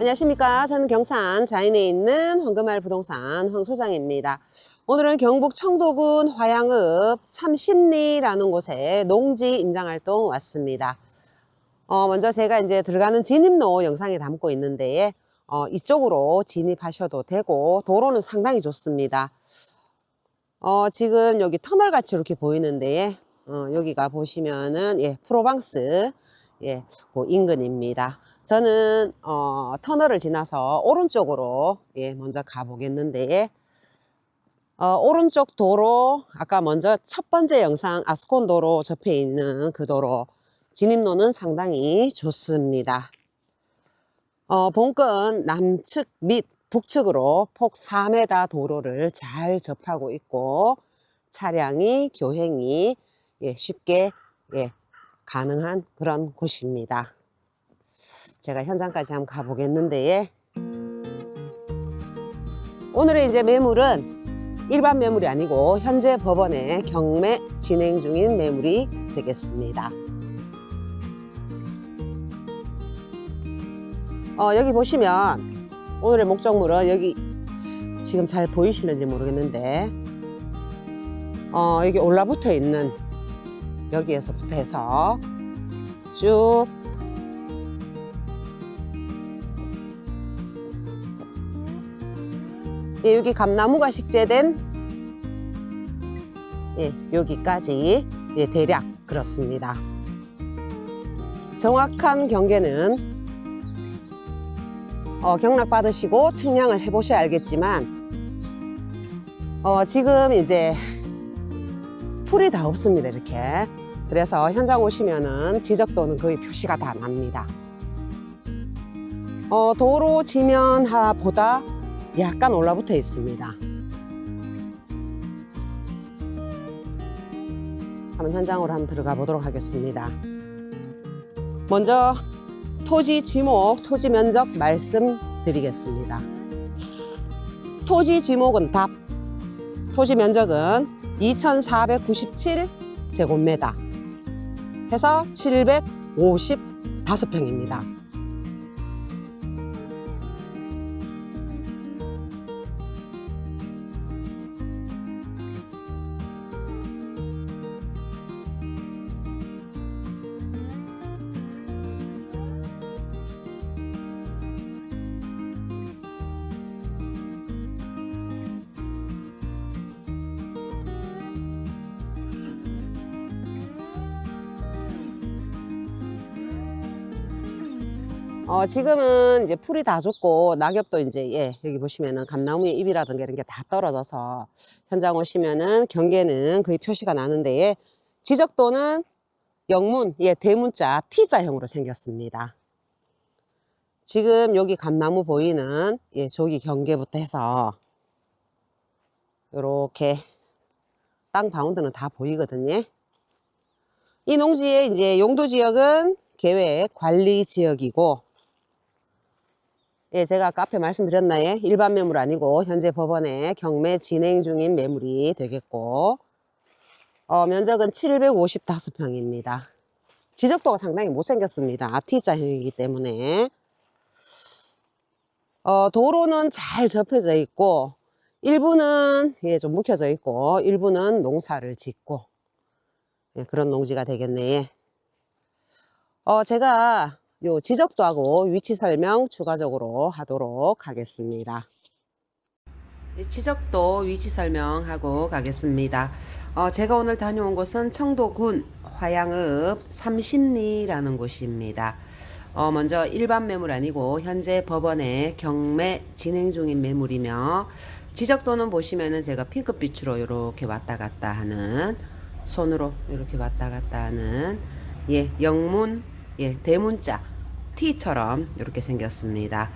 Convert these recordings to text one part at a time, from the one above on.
안녕하십니까. 저는 경산 자인에 있는 황금알 부동산 황 소장입니다. 오늘은 경북 청도군 화양읍 삼신리라는 곳에 농지 임장활동 왔습니다. 어, 먼저 제가 이제 들어가는 진입로 영상에 담고 있는데, 어, 이쪽으로 진입하셔도 되고, 도로는 상당히 좋습니다. 어, 지금 여기 터널 같이 이렇게 보이는데, 어, 여기가 보시면은, 예, 프로방스, 예, 그 인근입니다. 저는, 어, 터널을 지나서 오른쪽으로, 예, 먼저 가보겠는데, 어, 오른쪽 도로, 아까 먼저 첫 번째 영상 아스콘 도로 접해 있는 그 도로, 진입로는 상당히 좋습니다. 어, 본건 남측 및 북측으로 폭 4m 도로를 잘 접하고 있고 차량이 교행이 예, 쉽게 예, 가능한 그런 곳입니다. 제가 현장까지 한번 가보겠는데 예. 오늘의 이제 매물은 일반 매물이 아니고 현재 법원에 경매 진행 중인 매물이 되겠습니다. 어, 여기 보시면 오늘의 목적물은 여기 지금 잘 보이시는지 모르겠는데 어, 여기 올라붙어 있는 여기에서부터 해서 쭉 예, 여기 감나무가 식재된 예, 여기까지 예, 대략 그렇습니다. 정확한 경계는 어, 경락 받으시고 측량을 해보셔야 알겠지만 어, 지금 이제 풀이 다 없습니다 이렇게 그래서 현장 오시면은 지적도는 거의 표시가 다 납니다 어, 도로 지면하보다 약간 올라붙어 있습니다 한번 현장으로 한번 들어가 보도록 하겠습니다 먼저 토지 지목, 토지 면적 말씀드리겠습니다. 토지 지목은 답. 토지 면적은 2,497 제곱미터 해서 755평입니다. 어, 지금은 이제 풀이 다 죽고 낙엽도 이제 예, 여기 보시면은 감나무의 잎이라든가 이런 게 다 떨어져서 현장 오시면은 경계는 거의 표시가 나는데 예, 지적도는 영문, 예, 대문자 T자형으로 생겼습니다. 지금 여기 감나무 보이는 예, 저기 경계부터 해서 요렇게 땅 바운드는 다 보이거든요. 이 농지의 이제 용도 지역은 계획 관리 지역이고 예, 제가 아까 앞에 말씀드렸나요? 일반 매물 아니고 현재 법원에 경매 진행 중인 매물이 되겠고 어, 면적은 755평입니다. 지적도가 상당히 못생겼습니다. T자형이기 때문에 어, 도로는 잘 접혀져 있고 일부는 예, 좀 묵혀져 있고 일부는 농사를 짓고 예, 그런 농지가 되겠네. 어, 제가 요 지적도 하고 위치 설명 추가적으로 하도록 하겠습니다. 예, 지적도 위치 설명하고 가겠습니다. 어, 제가 오늘 다녀온 곳은 청도군 화양읍 삼신리라는 곳입니다. 어, 먼저 일반 매물 아니고 현재 법원에 경매 진행 중인 매물이며 지적도는 보시면은 제가 핑크빛으로 이렇게 왔다 갔다 하는 손으로 이렇게 왔다 갔다 하는 예 영문 예 대문자 T처럼 이렇게 생겼습니다.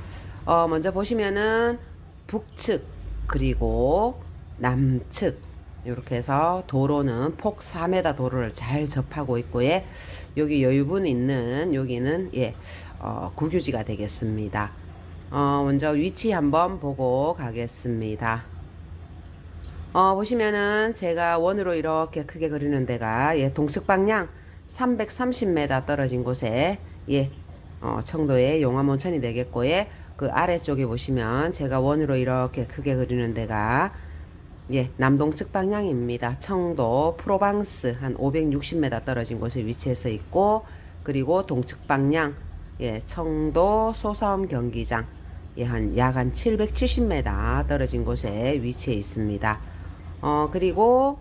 어, 먼저 보시면은 북측 그리고 남측 이렇게 해서 도로는 폭 4m 도로를 잘 접하고 있고 예, 여기 여유분 있는 여기는 예 어, 국유지가 되겠습니다. 어, 먼저 위치 한번 보고 가겠습니다. 어, 보시면은 제가 원으로 이렇게 크게 그리는 데가 예, 동측 방향 330m 떨어진 곳에 예, 어, 청도의 용암 온천이 되겠고 예, 그 아래쪽에 보시면 제가 원으로 이렇게 크게 그리는 데가 예, 남동측 방향입니다. 청도 프로방스 한 560m 떨어진 곳에 위치해서 있고 그리고 동측 방향 예, 청도 소싸움 경기장 예, 한 약 한 770m 떨어진 곳에 위치해 있습니다. 어, 그리고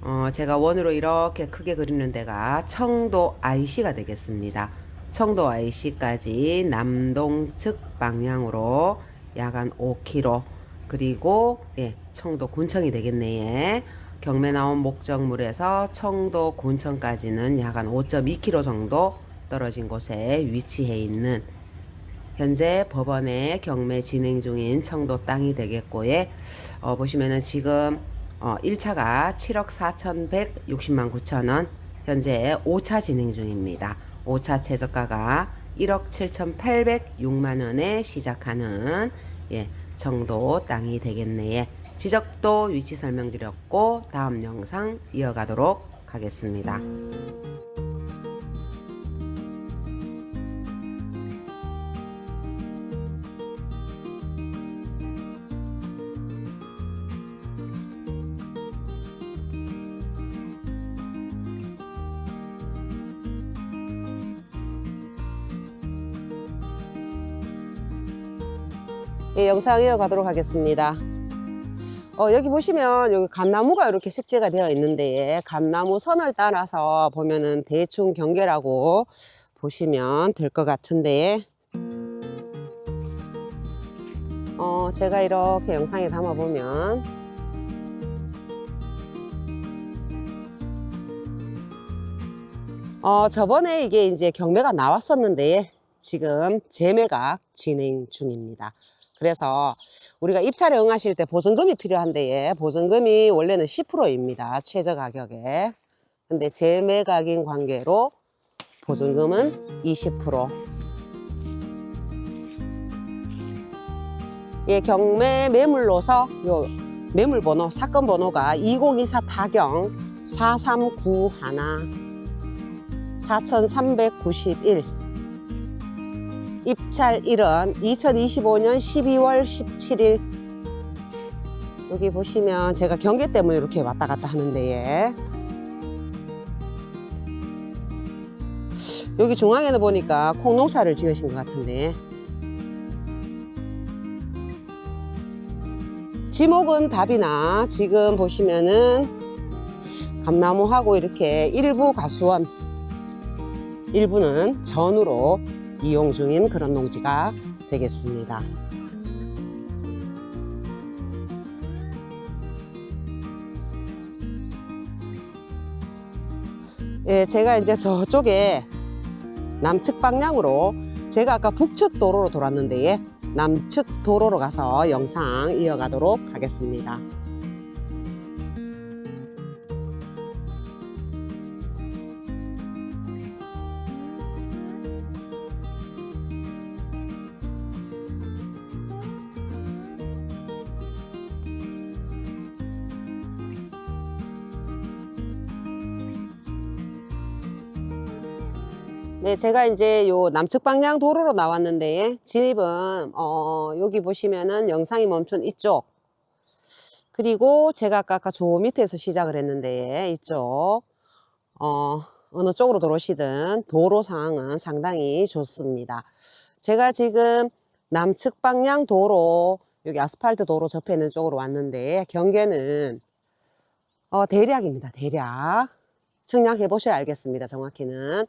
어, 제가 원으로 이렇게 크게 그리는 데가 청도 IC가 되겠습니다. 청도 IC까지 남동측 방향으로 약한 5km 그리고 예, 청도 군청이 되겠네. 예. 경매 나온 목적물에서 청도 군청까지는 약한 5.2km 정도 떨어진 곳에 위치해 있는 현재 법원에 경매 진행 중인 청도 땅이 되겠고요. 어, 보시면은 지금 어, 1차가 7억 4,160만 9천 원, 현재 5차 진행 중입니다. 5차 최저가가 1억 7,806만 원에 시작하는 예, 청도 땅이 되겠네요. 지적도 위치 설명드렸고 다음 영상 이어가도록 하겠습니다. 예, 영상 이어가도록 하겠습니다. 어, 여기 보시면 여기 감나무가 이렇게 식재가 되어 있는데 감나무 선을 따라서 보면은 대충 경계라고 보시면 될 것 같은데 어, 제가 이렇게 영상에 담아 보면 어, 저번에 이게 이제 경매가 나왔었는데 지금 재매각 진행 중입니다. 그래서 우리가 입찰에 응하실 때 보증금이 필요한데 예, 보증금이 원래는 10%입니다. 최저 가격에. 근데 재매각인 관계로 보증금은 20%. 예, 경매 매물로서 요 매물 번호 사건 번호가 2024 타경 4391 4391 입찰일은 2025년 12월 17일 여기 보시면 제가 경계 때문에 이렇게 왔다 갔다 하는데 예. 여기 중앙에는 보니까 콩농사를 지으신 것 같은데 지목은 답이나 지금 보시면은 감나무하고 이렇게 일부 가수원 일부는 전으로 이용 중인 그런 농지가 되겠습니다. 예, 제가 이제 저쪽에 남측 방향으로 제가 아까 북측 도로로 돌았는데 예, 남측 도로로 가서 영상 이어가도록 하겠습니다. 네, 제가 이제 요 남측 방향 도로로 나왔는데 진입은 어 여기 보시면은 영상이 멈춘 이쪽 그리고 제가 아까, 아까 저 밑에서 시작을 했는데 이쪽 어 어느 쪽으로 들어오시든 도로 상황은 상당히 좋습니다. 제가 지금 남측 방향 도로 여기 아스팔트 도로 접해 있는 쪽으로 왔는데 경계는 어 대략입니다. 대략 측량해 보셔야 알겠습니다. 정확히는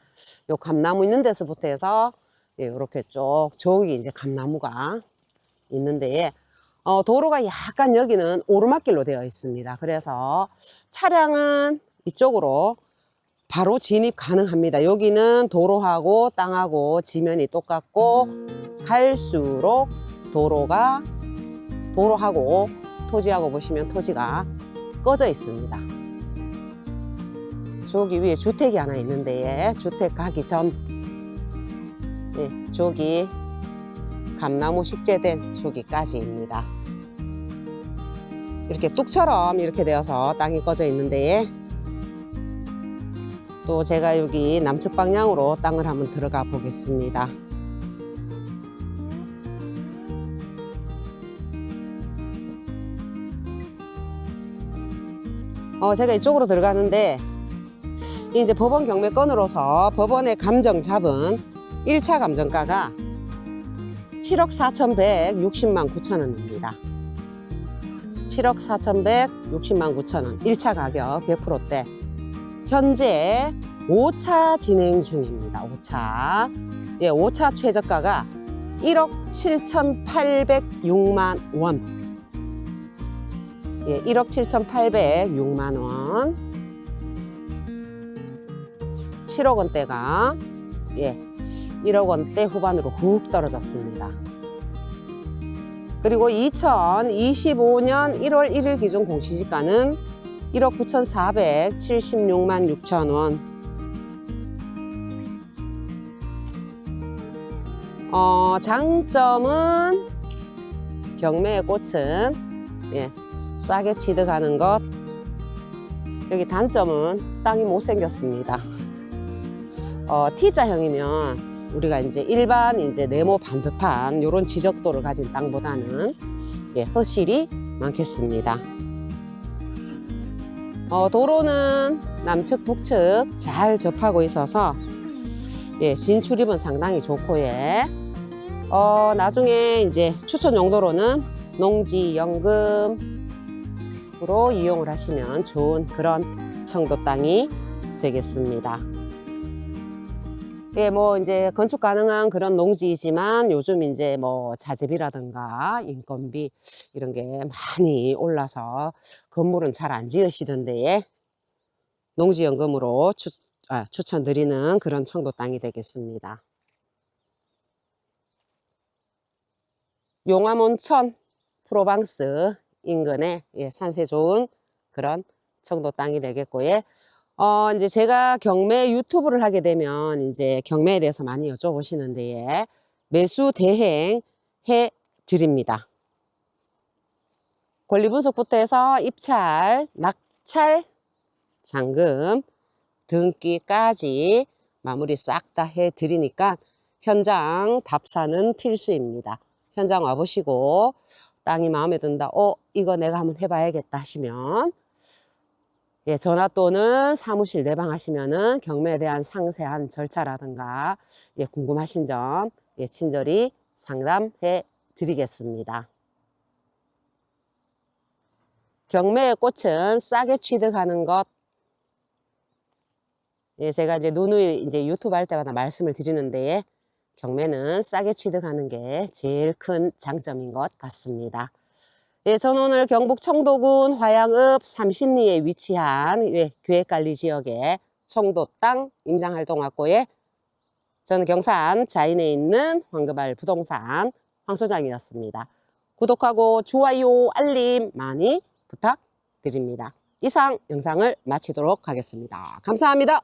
요 감나무 있는 데서부터 해서 예, 이렇게 쭉 저기 이제 감나무가 있는데 어, 도로가 약간 여기는 오르막길로 되어 있습니다. 그래서 차량은 이쪽으로 바로 진입 가능합니다. 여기는 도로하고 땅하고 지면이 똑같고 갈수록 도로가 도로하고 토지하고 보시면 토지가 꺼져 있습니다. 저기 위에 주택이 하나 있는데 예, 주택 가기 전 예, 저기 감나무 식재된 저기까지입니다. 이렇게 뚝처럼 이렇게 되어서 땅이 꺼져 있는데 예. 또 제가 여기 남측 방향으로 땅을 한번 들어가 보겠습니다. 어, 제가 이쪽으로 들어가는데 이제 법원 경매건으로서 법원의 감정 잡은 1차 감정가가 7억 4,160만 9천 원입니다. 7억 4,160만 9천 원. 1차 가격 100%대. 현재 5차 진행 중입니다. 5차. 예, 5차 최저가가 1억 7,806만 원. 예, 1억 7,806만 원 7억 원대가 예, 1억 원대 후반으로 훅 떨어졌습니다. 그리고 2025년 1월 1일 기준 공시지가는 1억 9,476만 6천 원. 어, 장점은 경매의 꽃은 예, 싸게 취득하는 것. 여기 단점은 땅이 못생겼습니다. 어, T자형이면 우리가 이제 일반 이제 네모 반듯한 이런 지적도를 가진 땅보다는 예, 허실이 많겠습니다. 어, 도로는 남측 북측 잘 접하고 있어서 예, 진출입은 상당히 좋고 예. 어, 나중에 이제 추천 용도로는 농지연금으로 이용을 하시면 좋은 그런 청도 땅이 되겠습니다. 예, 뭐 이제 건축 가능한 그런 농지이지만 요즘 이제 뭐 자재비라든가 인건비 이런 게 많이 올라서 건물은 잘 안 지으시던데 농지연금으로 추, 아, 추천드리는 그런 청도 땅이 되겠습니다. 용암온천 프로방스 인근에 예, 산세 좋은 그런 청도 땅이 되겠고 예. 어, 이제 제가 경매 유튜브를 하게 되면 이제 경매에 대해서 많이 여쭤보시는데 예. 매수 대행 해 드립니다. 권리 분석부터 해서 입찰, 낙찰, 잔금, 등기까지 마무리 싹 다 해 드리니까 현장 답사는 필수입니다. 현장 와보시고 땅이 마음에 든다. 어, 이거 내가 한번 해봐야겠다 하시면 예, 전화 또는 사무실 내방하시면은 경매에 대한 상세한 절차라든가 예, 궁금하신 점 예, 친절히 상담해 드리겠습니다. 경매의 꽃은 싸게 취득하는 것. 예, 제가 이제 누누이 이제 유튜브 할 때마다 말씀을 드리는데 경매는 싸게 취득하는 게 제일 큰 장점인 것 같습니다. 예, 오늘 경북 청도군 화양읍 삼신리에 위치한 예, 계획관리 지역의 청도 땅 임장활동학고에 저는 경산 자인에 있는 황금알 부동산 황 소장이었습니다. 구독하고 좋아요, 알림 많이 부탁드립니다. 이상 영상을 마치도록 하겠습니다. 감사합니다.